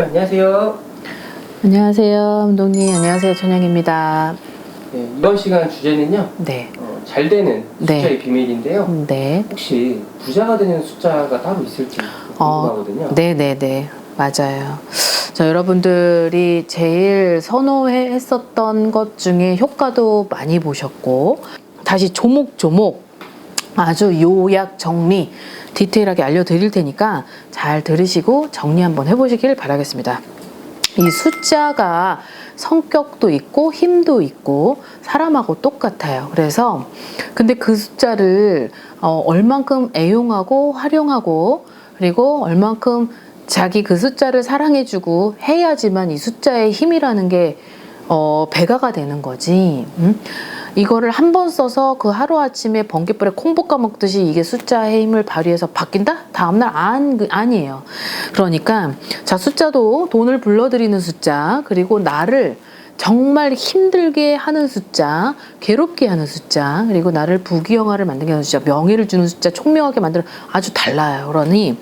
안녕하세요. 안녕하세요, 감독님. 안녕하세요, 천영입니다. 네, 이번 시간 주제는요. 네, 어, 잘 되는 네. 숫자의 비밀인데요. 네, 혹시 부자가 되는 숫자가 따로 있을지 어, 궁금하거든요. 네, 네, 네, 맞아요. 자, 여러분들이 제일 선호했었던 것 중에 효과도 많이 보셨고, 다시 조목조목 아주 요약 정리 디테일하게 알려드릴 테니까 잘 들으시고 정리 한번 해보시길 바라겠습니다. 이 숫자가 성격도 있고 힘도 있고 사람하고 똑같아요. 그래서 근데 그 숫자를 어, 얼만큼 애용하고 활용하고 그리고 얼만큼 자기 그 숫자를 사랑해주고 해야지만 이 숫자의 힘이라는 게 어, 배가가 되는 거지. 음? 이거를 한 번 써서 그 하루아침에 번개불에 콩 볶아 먹듯이 이게 숫자의 힘을 발휘해서 바뀐다? 다음날 안, 그- 아니에요. 그러니까, 자, 숫자도 돈을 불러들이는 숫자, 그리고 나를 정말 힘들게 하는 숫자, 괴롭게 하는 숫자, 그리고 나를 부귀영화를 만들게 하는 숫자, 명예를 주는 숫자, 총명하게 만드는 아주 달라요. 그러니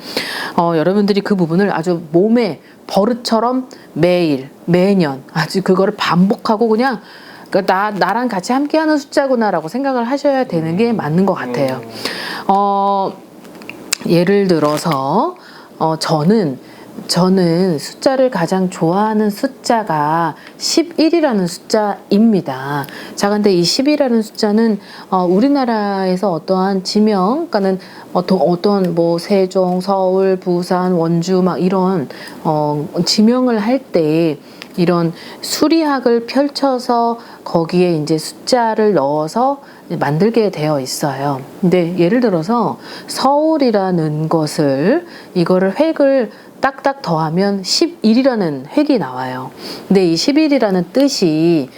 어, 여러분들이 그 부분을 아주 몸에 버릇처럼 매일, 매년 아주 그거를 반복하고 그냥 그러니까 나, 나랑 같이 함께하는 숫자구나라고 생각을 하셔야 되는 게 맞는 것 같아요. 음, 어, 예를 들어서 어, 저는 저는 숫자를 가장 좋아하는 숫자가 11이라는 숫자입니다. 자, 근데 이 10이라는 숫자는 어, 우리나라에서 어떠한 지명, 그러니까는 어떤 어떤 뭐 세종, 서울, 부산, 원주 막 이런 어, 지명을 할 때 이런 수리학을 펼쳐서 거기에 이제 숫자를 넣어서 만들게 되어 있어요. 근데 예를 들어서 서울이라는 것을 이거를 획을 딱딱 더하면 11이라는 획이 나와요. 근데 이 11이라는 뜻이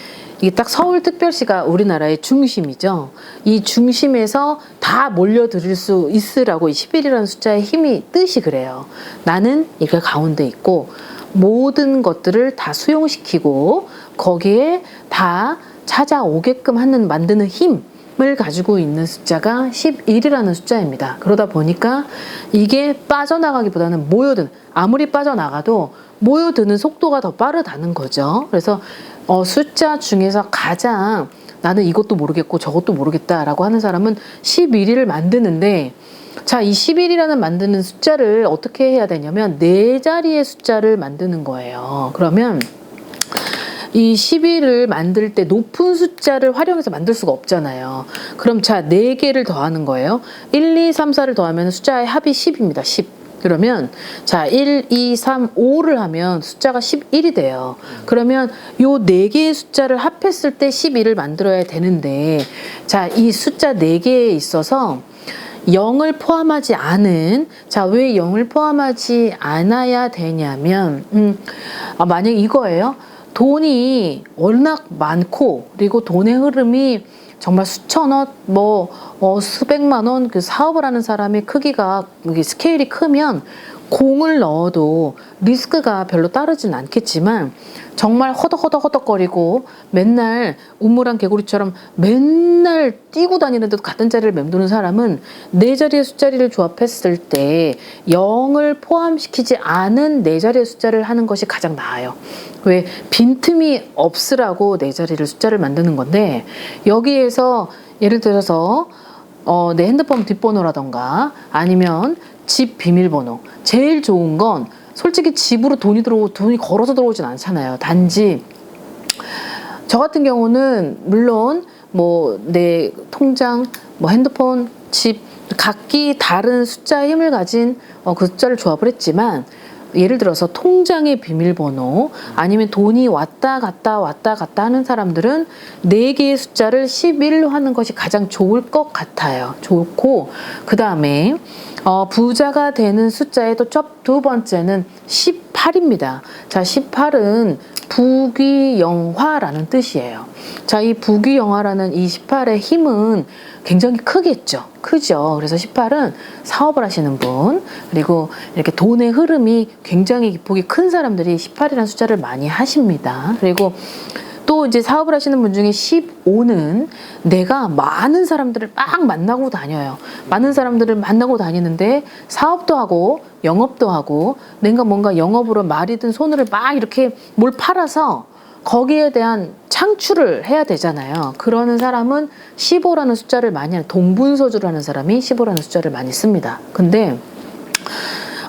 이게 딱 서울특별시가 우리나라의 중심이죠. 이 중심에서 다 몰려들을 수 있으라고 이 11이라는 숫자의 힘이 뜻이 그래요. 나는 이게 가운데 있고 모든 것들을 다 수용시키고 거기에 다 찾아오게끔 하는 만드는 힘 을 가지고 있는 숫자가 11이라는 숫자입니다. 그러다 보니까 이게 빠져나가기보다는 모여든 아무리 빠져나가도 모여드는 속도가 더 빠르다는 거죠. 그래서 어, 숫자 중에서 가장 나는 이것도 모르겠고 저것도 모르겠다라고 하는 사람은 11을 만드는데 자, 이 11이라는 만드는 숫자를 어떻게 해야 되냐면 네 자리의 숫자를 만드는 거예요. 그러면 이 11을 만들 때 높은 숫자를 활용해서 만들 수가 없잖아요. 그럼 자, 4개를 더하는 거예요. 1, 2, 3, 4를 더하면 숫자의 합이 10입니다. 10. 그러면 자, 1, 2, 3, 5를 하면 숫자가 11이 돼요. 그러면 요 네 개의 숫자를 합했을 때 11을 만들어야 되는데 자, 이 숫자 네 개에 있어서 0을 포함하지 않은 자왜 0을 포함하지 않아야 되냐면 음, 아, 만약 이거예요. 돈이 워낙 많고 그리고 돈의 흐름이 정말 수천억 뭐 어, 수백만 원 그 사업을 하는 사람의 크기가 스케일이 크면 공을 넣어도 리스크가 별로 따르진 않겠지만 정말 허덕허덕허덕거리고 맨날 우물한 개구리처럼 맨날 뛰고 다니는데도 같은 자리를 맴도는 사람은 네 자리의 숫자리를 조합했을 때 0을 포함시키지 않은 네 자리의 숫자를 하는 것이 가장 나아요. 왜 빈틈이 없으라고 네 자리를 숫자를 만드는 건데 여기에서 예를 들어서 어, 내 핸드폰 뒷번호라던가 아니면 집 비밀번호. 제일 좋은 건 솔직히 집으로 돈이 들어오 돈이 걸어서 들어오진 않잖아요. 단지 저 같은 경우는 물론 뭐 내 통장, 뭐 핸드폰, 집 각기 다른 숫자의 힘을 가진 어, 그 숫자를 조합을 했지만 예를 들어서 통장의 비밀번호 아니면 돈이 왔다 갔다 왔다 갔다 하는 사람들은 네 개의 숫자를 11로 하는 것이 가장 좋을 것 같아요. 좋고 그 다음에 어, 부자가 되는 숫자의 또두 번째는 18입니다. 자, 18은 부귀영화라는 뜻이에요. 자, 이 부귀영화라는 이 18의 힘은 굉장히 크겠죠. 크죠. 그래서 18은 사업을 하시는 분, 그리고 이렇게 돈의 흐름이 굉장히 폭이 큰 사람들이 18이라는 숫자를 많이 하십니다. 그리고 또 이제 사업을 하시는 분 중에 15는 내가 많은 사람들을 막 만나고 다녀요. 많은 사람들을 만나고 다니는데 사업도 하고 영업도 하고 내가 뭔가 영업으로 말이든 손으로 막 이렇게 뭘 팔아서 거기에 대한 창출을 해야 되잖아요. 그러는 사람은 15라는 숫자를 많이 동분서주라는 사람이 15라는 숫자를 많이 씁니다. 근데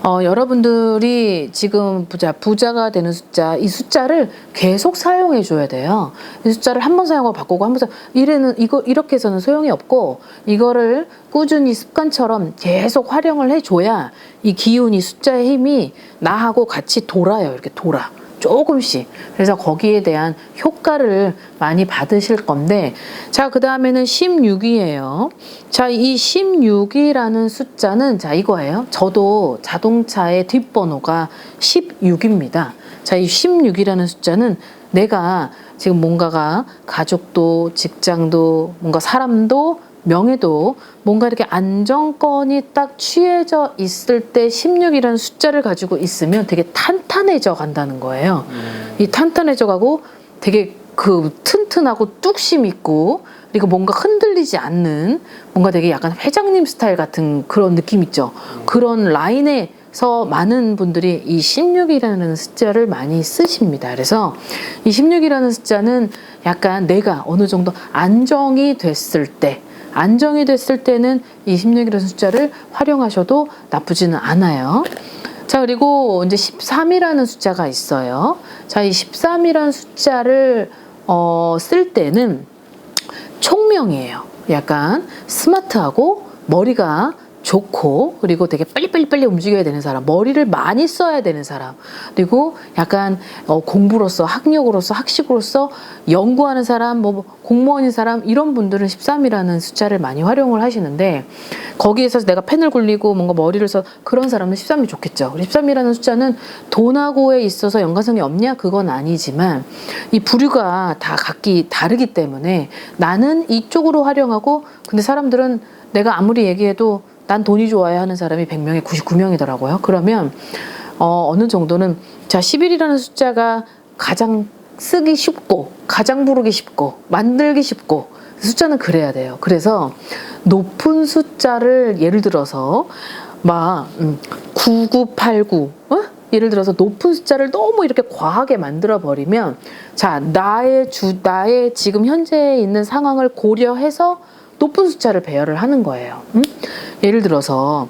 어, 여러분들이 지금 부자, 부자가 되는 숫자, 이 숫자를 계속 사용해 줘야 돼요. 이 숫자를 한 번 사용하고 바꾸고 한 번 사용, 이래는, 이거, 이렇게 해서는 소용이 없고, 이거를 꾸준히 습관처럼 계속 활용을 해 줘야 이 기운이 숫자의 힘이 나하고 같이 돌아요. 이렇게 돌아. 조금씩. 그래서 거기에 대한 효과를 많이 받으실 건데, 자, 그 다음에는 16이에요. 자, 이 16이라는 숫자는 자, 이거예요. 저도 자동차의 뒷번호가 16입니다. 자, 이 16이라는 숫자는 내가 지금 뭔가가 가족도 직장도 뭔가 사람도 명예도 뭔가 이렇게 안정권이 딱 취해져 있을 때 16이라는 숫자를 가지고 있으면 되게 탄탄해져 간다는 거예요. 이 탄탄해져 가고 되게 그 튼튼하고 뚝심 있고 그리고 뭔가 흔들리지 않는 뭔가 되게 약간 회장님 스타일 같은 그런 느낌 있죠. 그런 라인에 서 많은 분들이 이 16이라는 숫자를 많이 쓰십니다. 그래서 이 16이라는 숫자는 약간 내가 어느 정도 안정이 됐을 때 안정이 됐을 때는 이 16이라는 숫자를 활용하셔도 나쁘지는 않아요. 자, 그리고 이제 13이라는 숫자가 있어요. 자, 이 13이라는 숫자를 어, 쓸 때는 총명이에요. 약간 스마트하고 머리가 좋고 그리고 되게 빨리빨리 빨리 움직여야 되는 사람 머리를 많이 써야 되는 사람 그리고 약간 어, 공부로서 학력으로서 학식으로서 연구하는 사람 뭐 공무원인 사람 이런 분들은 13이라는 숫자를 많이 활용을 하시는데 거기에서 내가 펜을 굴리고 뭔가 머리를 써 그런 사람은 13이 좋겠죠. 13이라는 숫자는 돈하고에 있어서 연관성이 없냐? 그건 아니지만 이 부류가 다 각기 다르기 때문에 나는 이쪽으로 활용하고 근데 사람들은 내가 아무리 얘기해도 난 돈이 좋아야 하는 사람이 100명에 99명이더라고요. 그러면 어, 어느 정도는 자 11이라는 숫자가 가장 쓰기 쉽고 가장 부르기 쉽고 만들기 쉽고 숫자는 그래야 돼요. 그래서 높은 숫자를 예를 들어서 막 음, 9989 어? 예를 들어서 높은 숫자를 너무 이렇게 과하게 만들어 버리면 자 나의 주 나의 지금 현재 있는 상황을 고려해서 높은 숫자를 배열을 하는 거예요. 음? 예를 들어서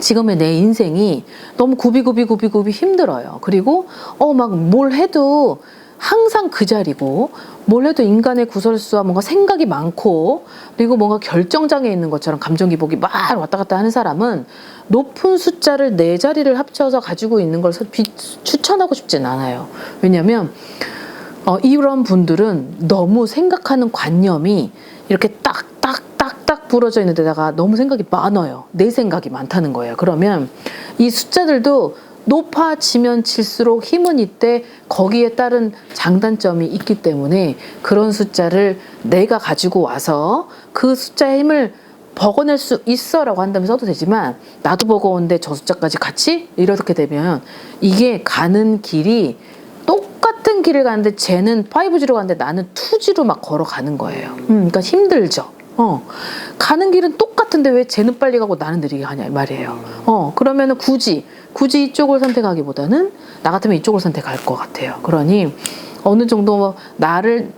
지금의 내 인생이 너무 구비구비구비구비 힘들어요. 그리고 어 막 뭘 해도 항상 그 자리고 뭘 해도 인간의 구설수와 뭔가 생각이 많고 그리고 뭔가 결정장애 있는 것처럼 감정 기복이 막 왔다 갔다 하는 사람은 높은 숫자를 네 자리를 합쳐서 가지고 있는 걸 비- 추천하고 싶진 않아요. 왜냐하면 어, 이런 분들은 너무 생각하는 관념이 이렇게 딱딱딱딱 부러져 있는 데다가 너무 생각이 많아요. 내 생각이 많다는 거예요. 그러면 이 숫자들도 높아지면 칠수록 힘은 이때 거기에 따른 장단점이 있기 때문에 그런 숫자를 내가 가지고 와서 그 숫자의 힘을 버거낼 수 있어 라고 한다면 써도 되지만 나도 버거운데 저 숫자까지 같이 이렇게 되면 이게 가는 길이 똑같은 길을 가는데 쟤는 5G로 가는데 나는 2G로 막 걸어가는 거예요. 음, 그러니까 힘들죠. 어. 가는 길은 똑같은데 왜 쟤는 빨리 가고 나는 느리게 가냐 이 말이에요. 어, 그러면은 굳이 굳이 이쪽을 선택하기보다는 나 같으면 이쪽을 선택할 것 같아요. 그러니 어느 정도 나를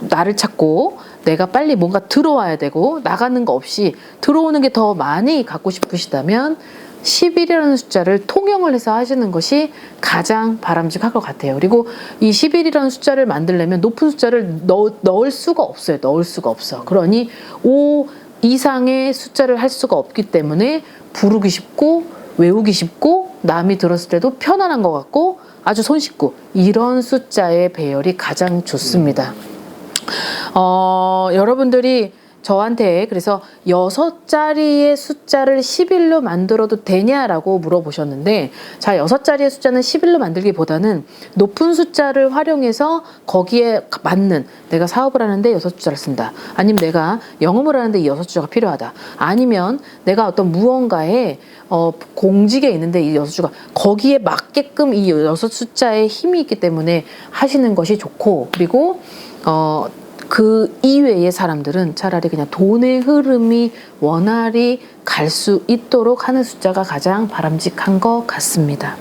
나를 찾고 내가 빨리 뭔가 들어와야 되고 나가는 거 없이 들어오는 게 더 많이 갖고 싶으시다면 11이라는 숫자를 통영을 해서 하시는 것이 가장 바람직할 것 같아요. 그리고 이 11이라는 숫자를 만들려면 높은 숫자를 넣, 넣을 수가 없어요. 넣을 수가 없어. 그러니 5 이상의 숫자를 할 수가 없기 때문에 부르기 쉽고 외우기 쉽고 남이 들었을 때도 편안한 것 같고 아주 손쉽고 이런 숫자의 배열이 가장 좋습니다. 어, 여러분들이 저한테 그래서 여섯 자리의 숫자를 11로 만들어도 되냐라고 물어보셨는데 자 여섯 자리의 숫자는 11로 만들기보다는 높은 숫자를 활용해서 거기에 맞는 내가 사업을 하는데 여섯 숫자를 쓴다. 아니면 내가 영업을 하는데 이 여섯 숫자가 필요하다. 아니면 내가 어떤 무언가에 어, 공직에 있는데 이 여섯 숫자가 거기에 맞게끔 이 여섯 숫자의 힘이 있기 때문에 하시는 것이 좋고 그리고 어, 그 이외의 사람들은 차라리 그냥 돈의 흐름이 원활히 갈 수 있도록 하는 숫자가 가장 바람직한 것 같습니다.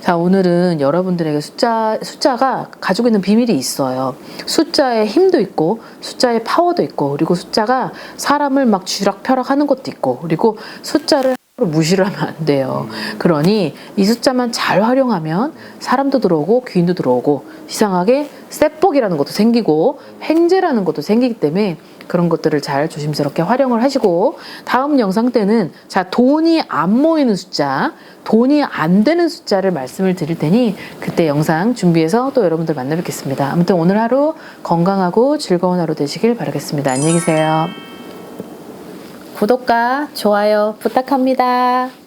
자, 오늘은 여러분들에게 숫자, 숫자가 가지고 있는 비밀이 있어요. 숫자의 힘도 있고, 숫자의 파워도 있고, 그리고 숫자가 사람을 막 쥐락펴락 하는 것도 있고, 그리고 숫자를 무시를 하면 안 돼요. 그러니 이 숫자만 잘 활용하면 사람도 들어오고 귀인도 들어오고 이상하게 셋복이라는 것도 생기고 횡재라는 것도 생기기 때문에 그런 것들을 잘 조심스럽게 활용을 하시고 다음 영상 때는 자 돈이 안 모이는 숫자 돈이 안 되는 숫자를 말씀을 드릴 테니 그때 영상 준비해서 또 여러분들 만나 뵙겠습니다. 아무튼 오늘 하루 건강하고 즐거운 하루 되시길 바라겠습니다. 안녕히 계세요. 구독과 좋아요 부탁합니다.